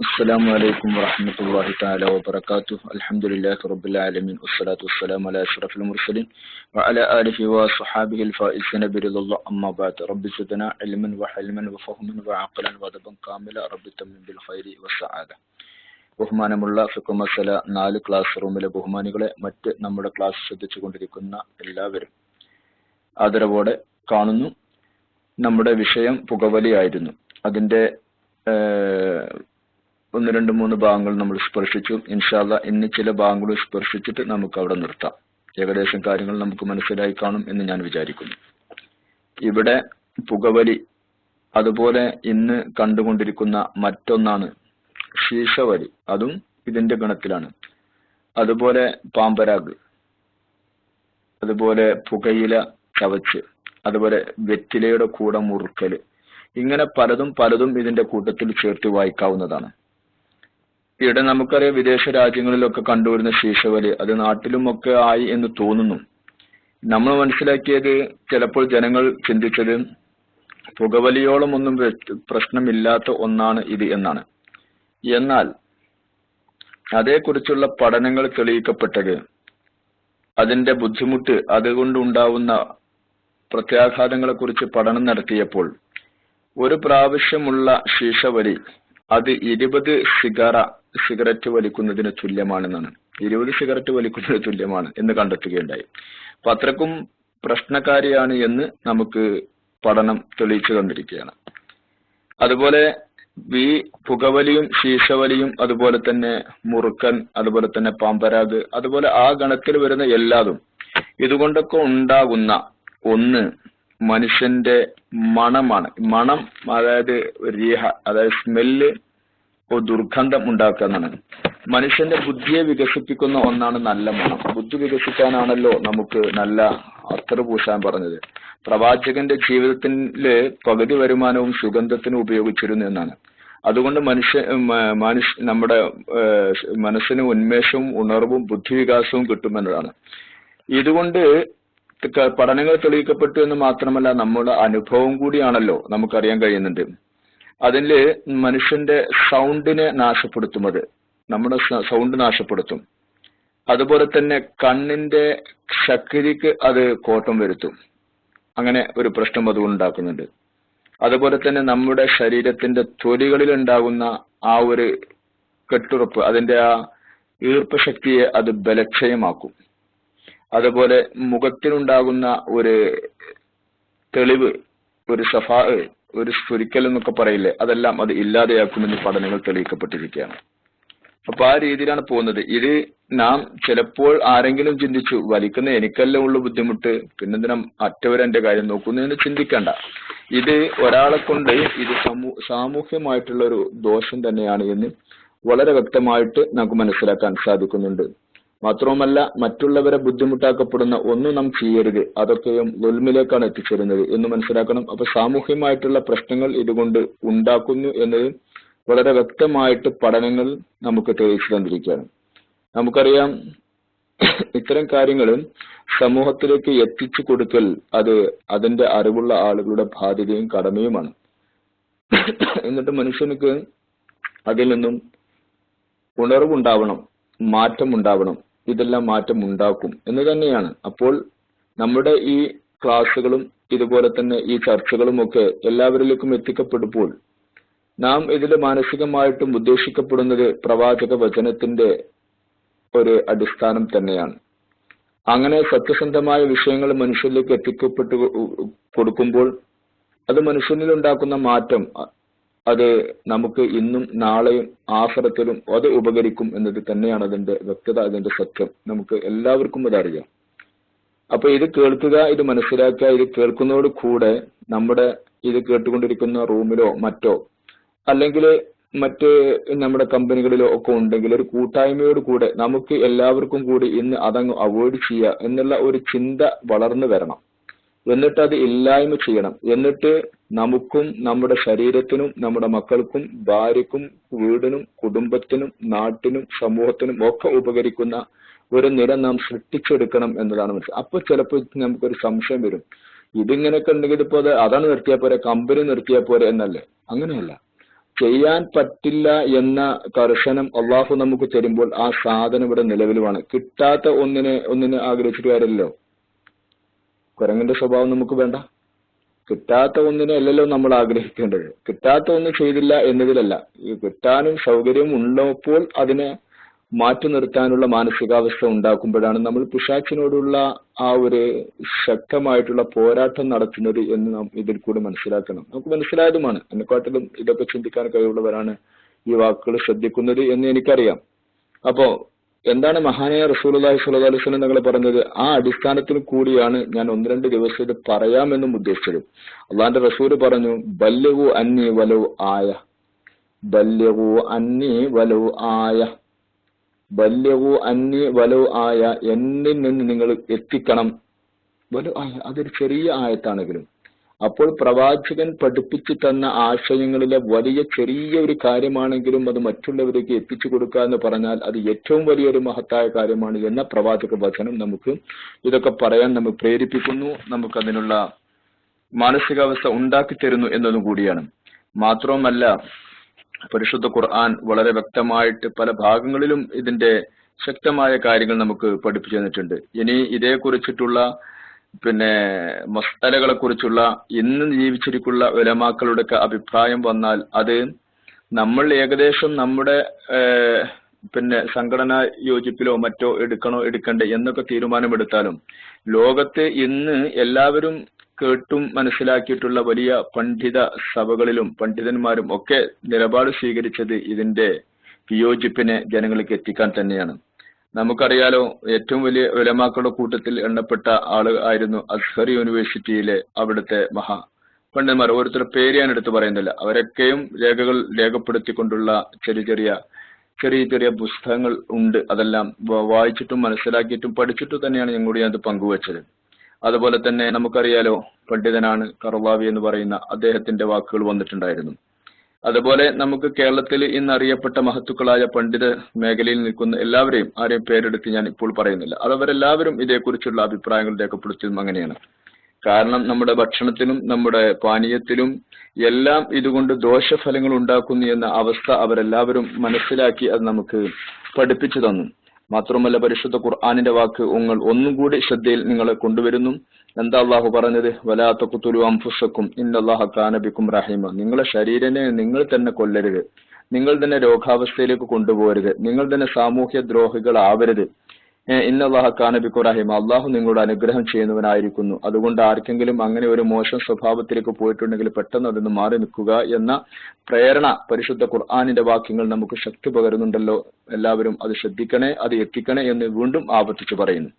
السلام عليكم ورحمة الله تعالى وبركاته الحمد لله رب العالمين والصلاة والسلام على أشرف المرسلين وعلى آله وصحابه الفائزين برضا الله أما بعد رب زدنا علما وحلما وفهما وعقلا وأدبا كاملا رب تمن بالخير والسعادة ബഹുമാനമുള്ള ഫിഖ് മസല നാല് ക്ലാസ് റൂമിലെ ബഹുമാനികളെ മറ്റ് നമ്മുടെ ക്ലാസ് ശ്രദ്ധിച്ചു കൊണ്ടിരിക്കുന്ന എല്ലാവരും ആദരവോടെ കാണുന്നു നമ്മുടെ വിഷയം പുകവലിയായിരുന്നു അതിന്റെ ഏഹ്, ഒന്ന് രണ്ട് മൂന്ന് ഭാഗങ്ങൾ നമ്മൾ സ്പർശിച്ചു. ഇൻഷാല്ല ഇന്ന് ചില ഭാഗങ്ങൾ സ്പർശിച്ചിട്ട് നമുക്ക് അവിടെ നിർത്താം. ഏകദേശം കാര്യങ്ങൾ നമുക്ക് മനസ്സിലായി കാണും എന്ന് ഞാൻ വിചാരിക്കുന്നു. ഇവിടെ പുകവലി അതുപോലെ ഇന്ന് കണ്ടുകൊണ്ടിരിക്കുന്ന മറ്റൊന്നാണ് ശീശവലി. അതും ഇതിന്റെ ഗണത്തിലാണ്. അതുപോലെ പാമ്പരാഗ് അതുപോലെ പുകയില ചവച്ച് അതുപോലെ വെറ്റിലയുടെ കൂടെ മുറുക്കൽ ഇങ്ങനെ പലതും പലതും ഇതിന്റെ കൂട്ടത്തിൽ ചേർത്ത് വായിക്കാവുന്നതാണ്. ഇവിടെ നമുക്കറിയാം വിദേശ രാജ്യങ്ങളിലൊക്കെ കണ്ടുവരുന്ന ശീശവലി അത് നാട്ടിലുമൊക്കെ ആയി എന്ന് തോന്നുന്നു. നമ്മൾ മനസ്സിലാക്കിയത് ചിലപ്പോൾ ജനങ്ങൾ ചിന്തിച്ചത് പുകവലിയോളം ഒന്നും പ്രശ്നമില്ലാത്ത ഒന്നാണ് ഇത് എന്നാണ്. എന്നാൽ അതേക്കുറിച്ചുള്ള പഠനങ്ങൾ തെളിയിക്കപ്പെട്ടത് അതിന്റെ ബുദ്ധിമുട്ട് അതുകൊണ്ടുണ്ടാവുന്ന പ്രത്യാഘാതങ്ങളെ കുറിച്ച് പഠനം നടത്തിയപ്പോൾ ഒരു പ്രാവശ്യമുള്ള ശീശവലി അത് ഇരുപത് സിഗറ സിഗരറ്റ് വലിക്കുന്നതിന് തുല്യമാണെന്നാണ്. ഇരുപത് സിഗരറ്റ് വലിക്കുന്നതിന് തുല്യമാണ് എന്ന് കണ്ടെത്തുകയുണ്ടായി. അപ്പൊ അത്രക്കും എന്ന് നമുക്ക് പഠനം തെളിയിച്ചു തന്നിരിക്കുകയാണ്. അതുപോലെ ഈ പുകവലിയും ശീശവലിയും അതുപോലെ തന്നെ മുറുക്കൻ അതുപോലെ തന്നെ പാമ്പരാഗ് അതുപോലെ ആ ഗണത്തിൽ വരുന്ന എല്ലാതും ഇതുകൊണ്ടൊക്കെ ഉണ്ടാകുന്ന ഒന്ന് മനുഷ്യന്റെ മണമാണ്. മണം അതായത് രീഹ അതായത് സ്മെല്ല് ദുർഗന്ധം ഉണ്ടാക്കുക എന്നാണ്. മനുഷ്യന്റെ ബുദ്ധിയെ വികസിപ്പിക്കുന്ന ഒന്നാണ് നല്ല മണം. ബുദ്ധി വികസിക്കാനാണല്ലോ നമുക്ക് നല്ല അത്തറ് പൂശാൻ പറഞ്ഞത്. പ്രവാചകന്റെ ജീവിതത്തിലെ പകുതി വരുമാനവും സുഗന്ധത്തിന് ഉപയോഗിച്ചിരുന്നു എന്നാണ്. അതുകൊണ്ട് മനുഷ്യ മനുഷ്യ നമ്മുടെ മനസ്സിന് ഉന്മേഷവും ഉണർവും ബുദ്ധിവികാസവും കിട്ടുമെന്നതാണ്. ഇതുകൊണ്ട് പഠനങ്ങൾ തെളിയിക്കപ്പെട്ടു എന്ന് മാത്രമല്ല നമ്മുടെ അനുഭവം കൂടിയാണല്ലോ നമുക്കറിയാൻ കഴിയുന്നുണ്ട് അതിൽ മനുഷ്യന്റെ സൗണ്ടിനെ നാശപ്പെടുത്തും അത് നമ്മുടെ സൗണ്ട് നാശപ്പെടുത്തും. അതുപോലെ തന്നെ കണ്ണിന്റെ ശക്തിക്ക് അത് കോട്ടം വരുത്തും. അങ്ങനെ ഒരു പ്രശ്നം അത് ഉണ്ടാക്കുന്നുണ്ട്. അതുപോലെ തന്നെ നമ്മുടെ ശരീരത്തിന്റെ തൊലികളിൽ ഉണ്ടാകുന്ന ആ ഒരു കെട്ടുറപ്പ് അതിന്റെ ആ ഈർപ്പശക്തിയെ അത് ബലക്ഷയമാക്കും. അതുപോലെ മുഖത്തിനുണ്ടാകുന്ന ഒരു തെളിവ് ഒരു സഫാ ഒരു സ്ഫുരിക്കൽ എന്നൊക്കെ പറയില്ലേ അതെല്ലാം അത് ഇല്ലാതെയാക്കുമെന്ന് പഠനങ്ങൾ തെളിയിക്കപ്പെട്ടിരിക്കുകയാണ്. അപ്പൊ ആ രീതിയിലാണ് പോകുന്നത്. ഇത് നാം ചിലപ്പോൾ ആരെങ്കിലും ചിന്തിച്ചു വലിക്കുന്ന എനിക്കല്ലേ ഉള്ളു ബുദ്ധിമുട്ട് പിന്നെന്തിനാ മറ്റവരെന്റെ കാര്യം നോക്കുന്നു എന്ന് ചിന്തിക്കണ്ട. ഇത് ഒരാളെ കൊണ്ട് ഇത് സമൂ സാമൂഹ്യമായിട്ടുള്ള ഒരു ദോഷം തന്നെയാണ് എന്ന് വളരെ വ്യക്തമായിട്ട് നമുക്ക് മനസ്സിലാക്കാൻ സാധിക്കുന്നുണ്ട്. മാത്രവുമല്ല മറ്റുള്ളവരെ ബുദ്ധിമുട്ടാക്കപ്പെടുന്ന ഒന്നും നാം ചെയ്യരുത്. അതൊക്കെയും ദുൽമിലേക്കാണ് എത്തിച്ചേരുന്നത് എന്ന് മനസ്സിലാക്കണം. അപ്പൊ സാമൂഹ്യമായിട്ടുള്ള പ്രശ്നങ്ങൾ ഇതുകൊണ്ട് ഉണ്ടാക്കുന്നു എന്നത് വളരെ വ്യക്തമായിട്ട് പഠനങ്ങൾ നമുക്ക് തെളിയിച്ചു തന്നിരിക്കുകയാണ്. നമുക്കറിയാം ഇത്തരം കാര്യങ്ങൾ സമൂഹത്തിലേക്ക് എത്തിച്ചു കൊടുക്കൽ അത് അതിന്റെ അറിവുള്ള ആളുകളുടെ ബാധ്യതയും കടമയുമാണ്. എന്നിട്ട് മനുഷ്യനുക്ക് അതിൽ നിന്നും ഉണർവുണ്ടാവണം. മാറ്റം ഉണ്ടാവണം ഇതെല്ലാം മാറ്റം ഉണ്ടാക്കും എന്ന് തന്നെയാണ്. അപ്പോൾ നമ്മുടെ ഈ ക്ലാസ്സുകളും ഇതുപോലെ തന്നെ ഈ ചർച്ചകളും ഒക്കെ എല്ലാവരിലേക്കും എത്തിക്കപ്പെടുമ്പോൾ നാം ഇതിൽ മാനസികമായിട്ടും ഉദ്ദേശിക്കപ്പെടുന്നത് പ്രവാചക വചനത്തിന്റെ ഒരു അടിസ്ഥാനം തന്നെയാണ്. അങ്ങനെ സത്യസന്ധമായ വിഷയങ്ങൾ മനുഷ്യരിലേക്ക് എത്തിക്കപ്പെട്ടു കൊടുക്കുമ്പോൾ അത് മനുഷ്യനിൽ ഉണ്ടാക്കുന്ന മാറ്റം അത് നമുക്ക് ഇന്നും നാളെയും ആഹ്റത്തിലും അത് ഉപകരിക്കും എന്നത് തന്നെയാണ് അതിന്റെ വ്യക്തത അതിന്റെ സത്യം. നമുക്ക് എല്ലാവർക്കും അതറിയാം അപ്പൊ ഇത് കേൾക്കുക ഇത് മനസ്സിലാക്കുക ഇത് കേൾക്കുന്നതോട് കൂടെ നമ്മുടെ ഇത് കേട്ടുകൊണ്ടിരിക്കുന്ന റൂമിലോ മറ്റോ അല്ലെങ്കിൽ മറ്റ് നമ്മുടെ കമ്പനികളിലോ ഒക്കെ ഉണ്ടെങ്കിൽ ഒരു കൂട്ടായ്മയോട് കൂടെ നമുക്ക് എല്ലാവർക്കും കൂടി ഇന്ന് അതങ്ങ് അവോയ്ഡ് ചെയ്യുക എന്നുള്ള ഒരു ചിന്ത വളർന്നു വരണം. എന്നിട്ട് അത് ഇല്ലായ്മ ചെയ്യണം. എന്നിട്ട് നമുക്കും നമ്മുടെ ശരീരത്തിനും നമ്മുടെ മക്കൾക്കും ഭാര്യക്കും വീടിനും കുടുംബത്തിനും നാട്ടിനും സമൂഹത്തിനും ഒക്കെ ഉപകരിക്കുന്ന ഒരു നില നാം സൃഷ്ടിച്ചെടുക്കണം എന്നതാണ് മനസ്സിൽ അപ്പൊ ചിലപ്പോൾ നമുക്കൊരു സംശയം വരും. ഇതിങ്ങനെയൊക്കെ ഉണ്ടെങ്കിൽ ഇപ്പോൾ അത് അതാണ് നിർത്തിയാൽ പോരെ കമ്പനി നിർത്തിയാൽ പോരെ എന്നല്ലേ? അങ്ങനെയല്ല. ചെയ്യാൻ പറ്റില്ല എന്ന കർശനം അള്ളാഹു നമുക്ക് തരുമ്പോൾ ആ സാധനം ഇവിടെ നിലവിലുമാണ്. കിട്ടാത്ത ഒന്നിനെ ഒന്നിനെ ആഗ്രഹിച്ചിട്ട് കാര്യമല്ലോ കുരങ്ങന്റെ സ്വഭാവം നമുക്ക് വേണ്ട. കിട്ടാത്ത ഒന്നിനെ അല്ലല്ലോ നമ്മൾ ആഗ്രഹിക്കേണ്ടത്. കിട്ടാത്ത ഒന്നും ചെയ്തില്ല എന്നതിലല്ല. കിട്ടാനും സൗകര്യവും ഉള്ളപ്പോൾ അതിനെ മാറ്റി നിർത്താനുള്ള മാനസികാവസ്ഥ ഉണ്ടാക്കുമ്പോഴാണ് നമ്മൾ പിശാച്ചിനോടുള്ള ആ ഒരു ശക്തമായിട്ടുള്ള പോരാട്ടം നടത്തുന്നത് എന്ന് നാം ഇതിൽ കൂടി മനസ്സിലാക്കണം. നമുക്ക് മനസ്സിലായതുമാണ്. എന്നെക്കാട്ടിലും ഇതൊക്കെ ചിന്തിക്കാൻ കഴിവുള്ളവരാണ് ഈ വാക്കുകൾ ശ്രദ്ധിക്കുന്നത് എന്ന് എനിക്കറിയാം. അപ്പോ എന്താണ് മഹാനായ സ്വല്ലല്ലാഹു അലൈഹി വസല്ലം നിങ്ങൾ പറഞ്ഞത്? ആ അടിസ്ഥാനത്തിൽ കൂടിയാണ് ഞാൻ ഒന്ന് രണ്ട് ദിവസം ഇത് പറയാമെന്നും ഉദ്ദേശിച്ചത്. അള്ളാന്റെ റസൂൽ പറഞ്ഞു ബല്യവു അന്നി വലവ് ആയ. ബല്യവു അന്നി വലവ് ആയ. ബല്യവു അന്നി വലവ് ആയ എന്നിൽ നിന്ന് നിങ്ങൾ എത്തിക്കണം. വലു ആയ അതൊരു ചെറിയ ആയത്താണെങ്കിലും. അപ്പോൾ പ്രവാചകൻ പഠിപ്പിച്ചു തന്ന ആശയങ്ങളിലെ വലിയ ചെറിയ ഒരു കാര്യമാണെങ്കിലും അത് മറ്റുള്ളവരേക്ക് എത്തിച്ചു കൊടുക്കുക എന്ന് പറഞ്ഞാൽ അത് ഏറ്റവും വലിയൊരു മഹത്തായ കാര്യമാണ് എന്ന പ്രവാചക വചനം നമുക്ക് ഇതൊക്കെ പറയാൻ നമ്മൾ പ്രേരിപ്പിക്കുന്നു. നമുക്കതിനുള്ള മാനസികാവസ്ഥ ഉണ്ടാക്കി തരുന്നു എന്നതും കൂടിയാണ്. മാത്രവുമല്ല പരിശുദ്ധ ഖുർആൻ വളരെ വ്യക്തമായിട്ട് പല ഭാഗങ്ങളിലും ഇതിന്റെ ശക്തമായ കാര്യങ്ങൾ നമുക്ക് പഠിപ്പിച്ചു തന്നിട്ടുണ്ട്. ഇനി ഇതേക്കുറിച്ചിട്ടുള്ള പിന്നെ മസ്തലകളെ കുറിച്ചുള്ള ഇന്ന് ജീവിച്ചിരിക്കുന്ന ഉലമാക്കളുടെ അഭിപ്രായം വന്നാൽ അത് നമ്മൾ ഏകദേശം നമ്മുടെ പിന്നെ സംഘടന യോജിപ്പിലോ മറ്റോ എടുക്കണോ എടുക്കണ്ടേ എന്നൊക്കെ തീരുമാനമെടുത്താലും ലോകത്ത് ഇന്ന് എല്ലാവരും കേട്ടും മനസ്സിലാക്കിയിട്ടുള്ള വലിയ പണ്ഡിത സഭകളിലും പണ്ഡിതന്മാരും ഒക്കെ നിലപാട് സ്വീകരിച്ചത് ഇതിന്റെ വിയോജിപ്പിനെ ജനങ്ങൾക്ക് എത്തിക്കാൻ തന്നെയാണ്. നമുക്കറിയാലോ ഏറ്റവും വലിയ ഉലമാക്കളുടെ കൂട്ടത്തിൽ എണ്ണപ്പെട്ട ആൾ ആയിരുന്നു അസ്ഹർ യൂണിവേഴ്സിറ്റിയിലെ അവിടുത്തെ മഹാ പണ്ഡിതന്മാർ. ഓരോരുത്തരുടെ പേര് ഞാൻ എടുത്തു പറയുന്നില്ല. അവരൊക്കെയും രേഖകൾ രേഖപ്പെടുത്തിക്കൊണ്ടുള്ള ചെറിയ ചെറിയ ചെറിയ ചെറിയ പുസ്തകങ്ങൾ ഉണ്ട്. അതെല്ലാം വായിച്ചിട്ടും മനസ്സിലാക്കിയിട്ടും പഠിച്ചിട്ടും തന്നെയാണ് ഞങ്ങളോട് അത് പങ്കുവച്ചത്. അതുപോലെ തന്നെ നമുക്കറിയാലോ പണ്ഡിതനാണ് കറുവാവി എന്ന് പറയുന്ന അദ്ദേഹത്തിന്റെ വാക്കുകൾ വന്നിട്ടുണ്ടായിരുന്നു. അതുപോലെ നമുക്ക് കേരളത്തിൽ ഇന്ന് അറിയപ്പെട്ട മഹത്തുക്കളായ പണ്ഡിത മേഖലയിൽ നിൽക്കുന്ന എല്ലാവരെയും ആരെയും പേരെടുത്ത് ഞാൻ ഇപ്പോൾ പറയുന്നില്ല. അതവരെല്ലാവരും ഇതേക്കുറിച്ചുള്ള അഭിപ്രായങ്ങൾ രേഖപ്പെടുത്തിയതും അങ്ങനെയാണ്. കാരണം നമ്മുടെ ഭക്ഷണത്തിലും നമ്മുടെ പാനീയത്തിലും എല്ലാം ഇതുകൊണ്ട് ദോഷഫലങ്ങൾ ഉണ്ടാക്കുന്നു എന്ന അവസ്ഥ അവരെല്ലാവരും മനസ്സിലാക്കി അത് നമുക്ക് പഠിപ്പിച്ചു തന്നു. മാത്രമല്ല പരിശുദ്ധ ഖുർആാനിന്റെ വാക്ക് ഉങ്ങൾ ഒന്നും കൂടി ശ്രദ്ധയിൽ നിങ്ങളെ കൊണ്ടുവരുന്നു. എന്താ അള്ളാഹു പറഞ്ഞത്? വലാത്ത കുത്തുലു അംഫുസക്കും ഇന്നല്ലാഹ കാനബിക്കും റഹീമ. നിങ്ങളെ ശരീരനെ നിങ്ങൾ തന്നെ കൊല്ലരുത്. നിങ്ങൾ തന്നെ രോഗാവസ്ഥയിലേക്ക് കൊണ്ടുപോകരുത്. നിങ്ങൾ തന്നെ സാമൂഹ്യ ദ്രോഹികളാവരുത്. ഇന്നല്ലാഹ കാനബിക്കു റഹീമ. അള്ളാഹു നിങ്ങളോട് അനുഗ്രഹം ചെയ്യുന്നവനായിരിക്കുന്നു. അതുകൊണ്ട് ആർക്കെങ്കിലും അങ്ങനെ ഒരു മോശം സ്വഭാവത്തിലേക്ക് പോയിട്ടുണ്ടെങ്കിൽ പെട്ടെന്ന് അതിന് മാറി നിൽക്കുക എന്ന പ്രേരണ പരിശുദ്ധ ഖുർആാനിന്റെ വാക്യങ്ങൾ നമുക്ക് ശക്തി പകരുന്നുണ്ടല്ലോ. എല്ലാവരും അത് ശ്രദ്ധിക്കണേ അത് എത്തിക്കണേ എന്ന് വീണ്ടും ആവർത്തിച്ചു പറയുന്നു.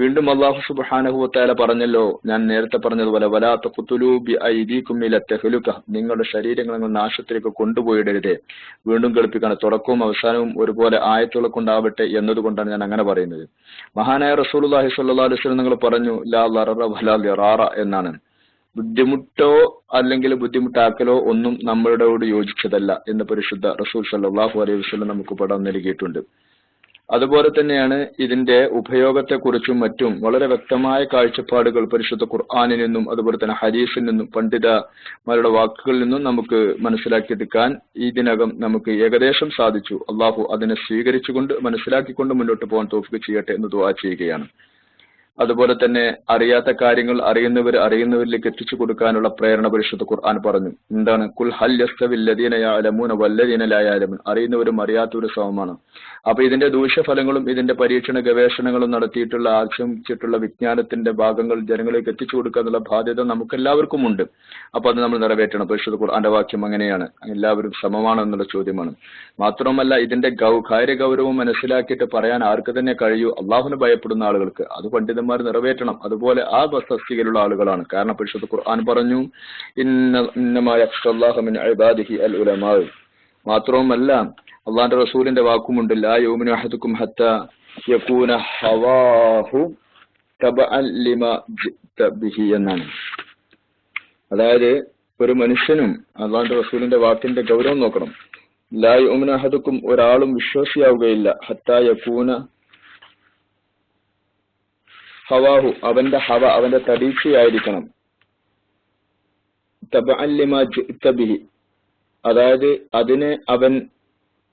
വീണ്ടും അള്ളാഹു സുബാനഹുത്താല പറഞ്ഞല്ലോ ഞാൻ നേരത്തെ പറഞ്ഞതുപോലെ വലാത്ത കുത്തുലൂബി ഐദീക്കുമ്മിലെത്തഹലുക നിങ്ങളുടെ ശരീരങ്ങൾ നിങ്ങൾ നാശത്തിലേക്ക് കൊണ്ടുപോയിടരുതേ. വീണ്ടും കേൾപ്പിക്കണം തുടക്കവും അവസാനവും ഒരുപോലെ ആയത്തുകളെ കൊണ്ടാവട്ടെ എന്നതുകൊണ്ടാണ് ഞാൻ അങ്ങനെ പറയുന്നത്. മഹാനായ റസൂലുല്ലാഹി സ്വല്ലാ അലൈഹി നിങ്ങൾ പറഞ്ഞു ലാ എന്നാണ്. ബുദ്ധിമുട്ടോ അല്ലെങ്കിൽ ബുദ്ധിമുട്ടാക്കലോ ഒന്നും നമ്മളോട് യോജിച്ചതല്ല എന്ന് പരിശുദ്ധ റസൂൽ സല്ലാഹു അലൈഹി വസ്ലം നമുക്ക് പടം നൽകിയിട്ടുണ്ട്. അതുപോലെ തന്നെയാണ് ഇതിന്റെ ഉപയോഗത്തെക്കുറിച്ചും മറ്റും വളരെ വ്യക്തമായ കാഴ്ചപ്പാടുകൾ പരിശുദ്ധ ഖുർആാനിൽ നിന്നും അതുപോലെ തന്നെ ഹദീസിൽ നിന്നും പണ്ഡിതമാരുടെ വാക്കുകളിൽ നിന്നും നമുക്ക് മനസ്സിലാക്കിയെടുക്കാൻ ഇതിനകം നമുക്ക് ഏകദേശം സാധിച്ചു. അള്ളാഹു അതിനെ സ്വീകരിച്ചുകൊണ്ട് മനസ്സിലാക്കിക്കൊണ്ട് മുന്നോട്ട് പോകാൻ തോഫിക്ക് ചെയ്യട്ടെ എന്ന് ദുവാ ചെയ്യുകയാണ്. അതുപോലെ തന്നെ അറിയാത്ത കാര്യങ്ങൾ അറിയുന്നവർ അറിയുന്നവരിലേക്ക് എത്തിച്ചു കൊടുക്കാനുള്ള പ്രേരണ പരിശുദ്ധ ഖുർആൻ പറഞ്ഞു. എന്താണ്? കുൽ ഹൽ യസ്തവില്ലദീനയാലമൂന വല്ലദീനലായാലമൂൻ അറിയുന്നവരും അറിയാത്തവരും സമമാണ്. അപ്പൊ ഇതിന്റെ ദൂഷ്യഫലങ്ങളും ഇതിന്റെ പരീക്ഷണ ഗവേഷണങ്ങളും നടത്തിയിട്ടുള്ള ആശംസിച്ചിട്ടുള്ള വിജ്ഞാനത്തിന്റെ ഭാഗങ്ങൾ ജനങ്ങളിലേക്ക് എത്തിച്ചു കൊടുക്കുക എന്നുള്ള ബാധ്യത നമുക്ക് എല്ലാവർക്കും ഉണ്ട്. അപ്പൊ അത് നമ്മൾ നിറവേറ്റണം. പരിശുദ്ധ ഖുർആന്റെ വാക്യം അങ്ങനെയാണ്. എല്ലാവരും സമമാണ് എന്നുള്ള ചോദ്യമാണ്. മാത്രമല്ല ഇതിന്റെ ഗൗ കാര്യഗൗരവം മനസ്സിലാക്കിയിട്ട് പറയാൻ ആർക്ക് തന്നെ കഴിയൂ? അള്ളാഹുന് ഭയപ്പെടുന്ന ആളുകൾക്ക്. അത് പണ്ഡിതന്മാർ നിറവേറ്റണം. അതുപോലെ ആ തസ്തികയിലുള്ള ആളുകളാണ്. കാരണം പരിശുദ്ധ ഖുർആൻ പറഞ്ഞു അൽ ഉലമാ മാത്രവുമല്ല അള്ളാന്റെ റസൂലിന്റെ വാക്കുമുണ്ട് ഹത്ത യകൂന എന്നാണ്. അതായത് ഒരു മനുഷ്യനും അള്ളാന്റെ റസൂലിന്റെ വാക്കിന്റെ ഗൗരവം നോക്കണം. ലായ് യോമിനു ഒരാളും വിശ്വാസിയാവുകയില്ല. ഹത്ത യകൂന ഹവാഹു അവന്റെ ഹവ അവന്റെ തടീച്ചയായിരിക്കണം തബിഹി അതായത് അതിനെ അവൻ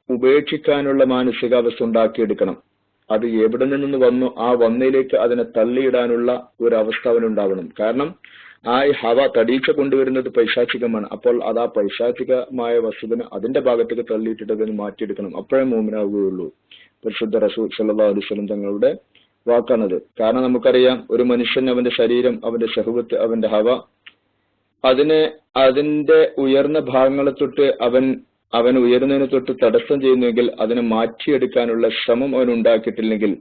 ഉപേക്ഷിക്കാനുള്ള മാനസികാവസ്ഥ ഉണ്ടാക്കിയെടുക്കണം. അത് എവിടെ നിന്ന് വന്നു ആ വന്നയിലേക്ക് അതിനെ തള്ളിയിടാനുള്ള ഒരു അവസ്ഥ അവനുണ്ടാവണം. കാരണം ആ ഹവ തടീച്ച കൊണ്ടുവരുന്നത് പൈശാചികമാണ്. അപ്പോൾ അത് ആ പൈശാചികമായ വസ്തുവിനെ അതിന്റെ ഭാഗത്തേക്ക് തള്ളിയിട്ടിട്ട് അതിന് മാറ്റിയെടുക്കണം. അപ്പോഴേ മൂമിനാവുകയുള്ളൂ. പരിശുദ്ധ റസൂൽ സല്ലാ അലുസ്ലം തങ്ങളുടെ വാക്കാണത്. കാരണം നമുക്കറിയാം ഒരു മനുഷ്യൻ അവന്റെ ശരീരം അവന്റെ സഹുബത്ത് അവന്റെ ഹവ അതിനെ അതിന്റെ ഉയർന്ന ഭാഗങ്ങളെ തൊട്ട് അവൻ അവൻ ഉയരുന്നതിന് തൊട്ട് തടസ്സം ചെയ്യുന്നുവെങ്കിൽ അതിനെ മാറ്റിയെടുക്കാനുള്ള ശ്രമം അവൻ ഉണ്ടാക്കിയിട്ടില്ലെങ്കിൽ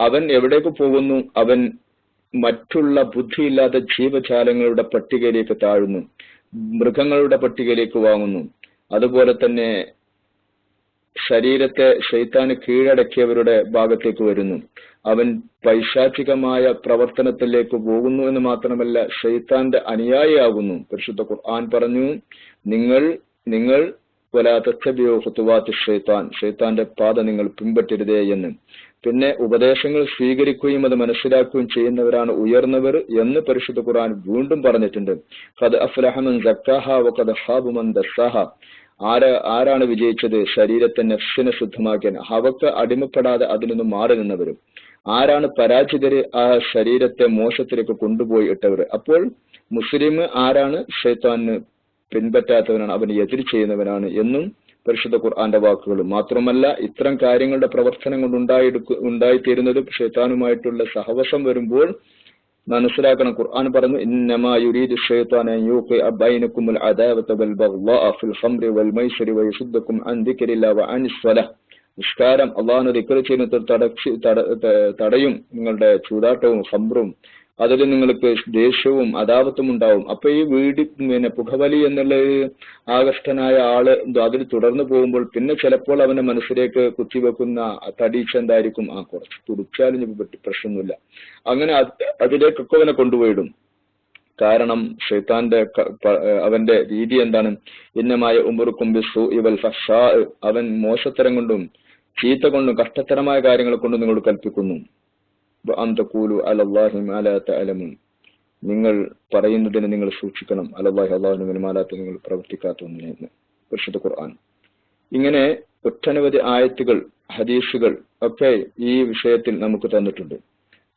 അവൻ എവിടേക്ക് പോകുന്നു? അവൻ മറ്റുള്ള ബുദ്ധിയില്ലാത്ത ജീവജാലങ്ങളുടെ പട്ടികയിലേക്ക് താഴുന്നു മൃഗങ്ങളുടെ പട്ടികയിലേക്ക് വാങ്ങുന്നു. അതുപോലെ തന്നെ ശരീരത്തെ ശൈത്താന് കീഴടക്കിയവരുടെ ഭാഗത്തേക്ക് വരുന്നു. അവൻ പൈശാചികമായ പ്രവർത്തനത്തിലേക്ക് പോകുന്നു എന്ന് മാത്രമല്ല ഷെയ്ത്താന്റെ അനുയായിയാകുന്നു. പരിശുദ്ധ ഖുർആൻ പറഞ്ഞു നിങ്ങൾ നിങ്ങൾ ഷെയ്ത്താൻ ഷെയ്ത്താന്റെ പാത നിങ്ങൾ പിൻപറ്റരുതേ എന്ന്. പിന്നെ ഉപദേശങ്ങൾ സ്വീകരിക്കുകയും അത് മനസ്സിലാക്കുകയും ചെയ്യുന്നവരാണ് ഉയർന്നവർ എന്ന് പരിശുദ്ധ ഖുർആൻ വീണ്ടും പറഞ്ഞിട്ടുണ്ട്. ഖദ് ആര ആരാണ് വിജയിച്ചത്? ശരീരത്തെ നഫ്സിനെ ശുദ്ധമാക്കിയാൻ ഹവക്ക് അടിമപ്പെടാതെ അതിൽ നിന്ന് മാറി നിന്നവരും. ആരാണ് പരാജിതര് ആ ശരീരത്തെ മോശത്തിലേക്ക് കൊണ്ടുപോയി ഇട്ടവർ അപ്പോൾ മുസ്ലിം ആരാണ്? ഷെയ്ത്താന് പിൻപറ്റാത്തവനാണ്. അവന് എതിർ ചെയ്യുന്നവനാണ് എന്നും പരിശുദ്ധ ഖുർആന്റെ വാക്കുകൾ. മാത്രമല്ല ഇത്തരം കാര്യങ്ങളുടെ പ്രവർത്തനം കൊണ്ട് ഉണ്ടായി ഉണ്ടായിത്തീരുന്നത് ഷെയ്ത്താനുമായിട്ടുള്ള സഹവസം വരുമ്പോൾ മനസ്സിലാക്കണം. ഖുർആൻ പറഞ്ഞു ഇന്നമാ യുരീദു ഷൈത്താന യൂഖി ബൈനകുമുൽ അദാവത വൽ ബഗ്ളാ ഫിൽ ഖംറി വൽ മൈസരി വയസുദ്ദകും അൻ ദിക്രില്ലാ വ അനിസ് സ്വലാഹ് നിസ്കാരം അള്ളാഹുനെ തടച്ച് തടയും നിങ്ങളുടെ ചൂതാട്ടവും ഹംറും അതിൽ നിങ്ങൾക്ക് ദേഷ്യവും അതാപത്തും ഉണ്ടാവും. അപ്പൊ ഈ വീട് പിന്നെ പുകവലി എന്നുള്ള ആകർഷ്ടനായ ആൾ അതിൽ തുടർന്ന് പോകുമ്പോൾ പിന്നെ ചിലപ്പോൾ അവന്റെ മനസ്സിലേക്ക് കുത്തിവെക്കുന്ന തടീച്ച എന്തായിരിക്കും? ആ കുറച്ച് തുടിച്ചാലും പറ്റി പ്രശ്നമൊന്നുമില്ല. അങ്ങനെ അതിലേക്കൊക്കെ അവനെ കൊണ്ടുപോയിടും. കാരണം ഷെയ്ത്താന്റെ അവന്റെ രീതി എന്താണ്? ഇന്നമായ ഉമറുക്കും ബിസു ഇവൽ ഫഷാ അവൻ മോശത്തരം കൊണ്ടും ചീത്ത കൊണ്ടും കഷ്ടത്തരമായ കാര്യങ്ങളെ കൊണ്ടും നിങ്ങൾ കൽപ്പിക്കുന്നു. നിങ്ങൾ പറയുന്നതിന് നിങ്ങൾ സൂക്ഷിക്കണം. അലല്ലാഹി അള്ളാഹുവിന് നിങ്ങൾ ഒന്നിനെന്ന്. പരിശുദ്ധ ഖുർആൻ. ഇങ്ങനെ ഒട്ടനവധി ആയത്തുകൾ ഹദീസുകൾ ഒക്കെ ഈ വിഷയത്തിൽ നമുക്ക് തന്നിട്ടുണ്ട്.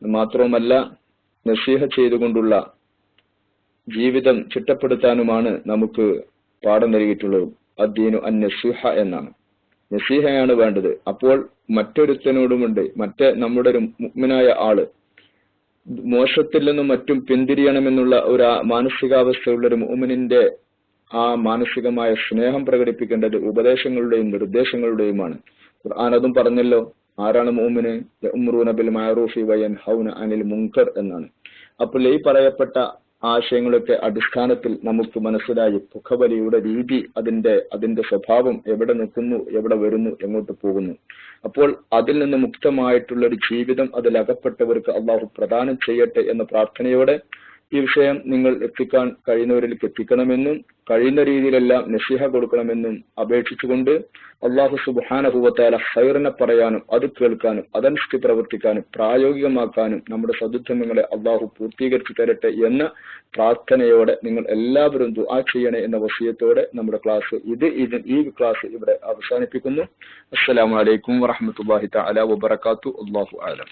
മാത്രവുമല്ല നസീഹ ചെയ്തുകൊണ്ടുള്ള ജീവിതം ചിട്ടപ്പെടുത്താനുമാണ് നമുക്ക് പാഠം നൽകിയിട്ടുള്ളത്. അദ്ദീനു അൻ എന്നാണ്. നസീഹയാണ് വേണ്ടത്. അപ്പോൾ മറ്റൊരുത്തനോടുമുണ്ട്. മറ്റേ നമ്മുടെ ഒരു മുഗ്മിനായ ആൾ. മോശത്തിൽ നിന്നും മറ്റും പിന്തിരിയണമെന്നുള്ള ഒരു മാനസികാവസ്ഥയുള്ള ഒരു മുഅ്മിനിന്റെ ആ മാനസികമായ സ്നേഹം പ്രകടിപ്പിക്കേണ്ടത് ഉപദേശങ്ങളുടെയും നിർദ്ദേശങ്ങളുടെയുമാണ്. ഖുർആൻ അതും പറഞ്ഞല്ലോ ആരാണ് മോമിന് ഉമ്രൂനബിൽ മാറൂഫി വയൻ ഹൗന അനിൽ മുങ്കർ എന്നാണ്. അപ്പോൾ ഈ പറയപ്പെട്ട ആശയങ്ങളൊക്കെ അടിസ്ഥാനത്തിൽ നമുക്ക് മനസ്സിലായി. പുഖബലിയുടെ രീതി അതിന്റെ അതിന്റെ സ്വഭാവം എവിടെ നിൽക്കുന്നു എവിടെ വരുന്നു എങ്ങോട്ട് പോകുന്നു. അപ്പോൾ അതിൽ നിന്ന് മുക്തമായിട്ടുള്ള ഒരു ജീവിതം അതിൽ അകപ്പെട്ടവർക്ക് അള്ളാഹു പ്രദാനം ചെയ്യട്ടെ എന്ന പ്രാർത്ഥനയോടെ ഈ വിഷയം നിങ്ങൾ എത്തിക്കാൻ കഴിയുന്നവരിലേക്ക് എത്തിക്കണമെന്നും കഴിയുന്ന രീതിയിലെല്ലാം നസിഹ കൊടുക്കണമെന്നും അപേക്ഷിച്ചുകൊണ്ട് അള്ളാഹു സുബാനഹുവത്താല ഹൈറിനെ പറയാനും അത് കേൾക്കാനും അതനുഷ്ഠി പ്രവർത്തിക്കാനും പ്രായോഗികമാക്കാനും നമ്മുടെ സദുദ്ധമങ്ങളെ അള്ളാഹു പൂർത്തീകരിച്ചു തരട്ടെ എന്ന പ്രാർത്ഥനയോടെ നിങ്ങൾ എല്ലാവരും ദുആ ചെയ്യണേ എന്ന വസീയത്തോടെ നമ്മുടെ ക്ലാസ് ഇത് ഇത് ഈ ക്ലാസ് ഇവിടെ അവസാനിപ്പിക്കുന്നു. അസ്സലാമു അലൈക്കും വറഹമത്തല്ലാഹി തആല വബറകാത്തു അള്ളാഹു ആലം